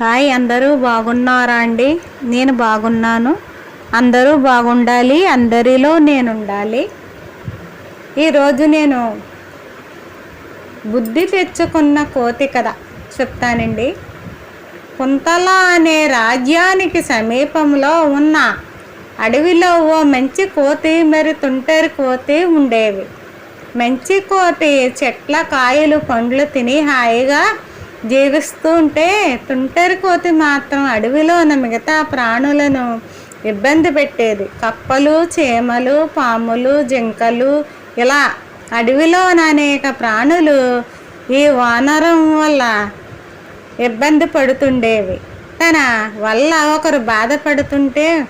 Hi అందరూ బాగున్నారా అండి? నేను బాగున్నాను. అందరూ బాగుండాలి అందరిలో నేను ఉండాలి ఈరోజు నేను బుద్ధి తెచ్చుకున్న కోతి కథ చెప్తానండి. కుంతల అనే రాజ్యానికి సమీపంలో ఉన్న అడవిలో ఓ మంచి కోతి మరి తుంటరి కోతి ఉండేవి. మంచి కోతి చెట్ల కాయలు పండ్లు తిని హాయిగా జీవిస్తూ ఉంటే తుంటరి కోతి మాత్రం అడవిలో ఉన్న మిగతా ప్రాణులను ఇబ్బంది పెట్టేది. కప్పలు చీమలు పాములు జింకలు ఇలా అడవిలోని అనేక ప్రాణులు ఈ వానరం వల్ల ఇబ్బంది పడుతుండేవి. తన వల్ల ఒకరు బాధపడుతుంటే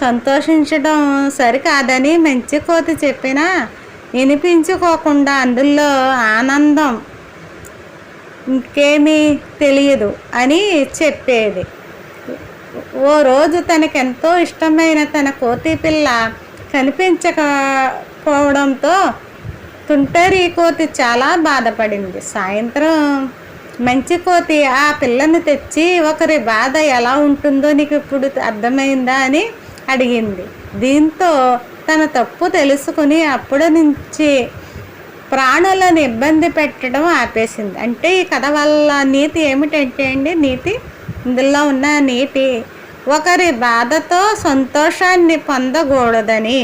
సంతోషించడం సరికాదని మంచి కోతి చెప్పినా వినిపించుకోకుండా అందులో ఆనందం ఇంకేమీ తెలియదు అని చెప్పేది. ఓ రోజు తనకెంతో ఇష్టమైన తన కోతి పిల్ల కనిపించకపోవడంతో తుంటరి కోతి చాలా బాధపడింది. సాయంత్రం మంచి కోతి ఆ పిల్లను తెచ్చి ఒకరి బాధ ఎలా ఉంటుందో నీకు ఇప్పుడు అర్థమైందా అని అడిగింది. దీంతో తన తప్పు తెలుసుకుని అప్పటి నుంచి ప్రాణులను ఇబ్బంది పెట్టడం ఆపేసింది. అంటే ఈ కథ వల్ల నీతి ఏమిటంటే అండి నీతి ఇందులో ఉన్న నీతి ఒకరి బాధతో సంతోషాన్ని పొందకూడదని.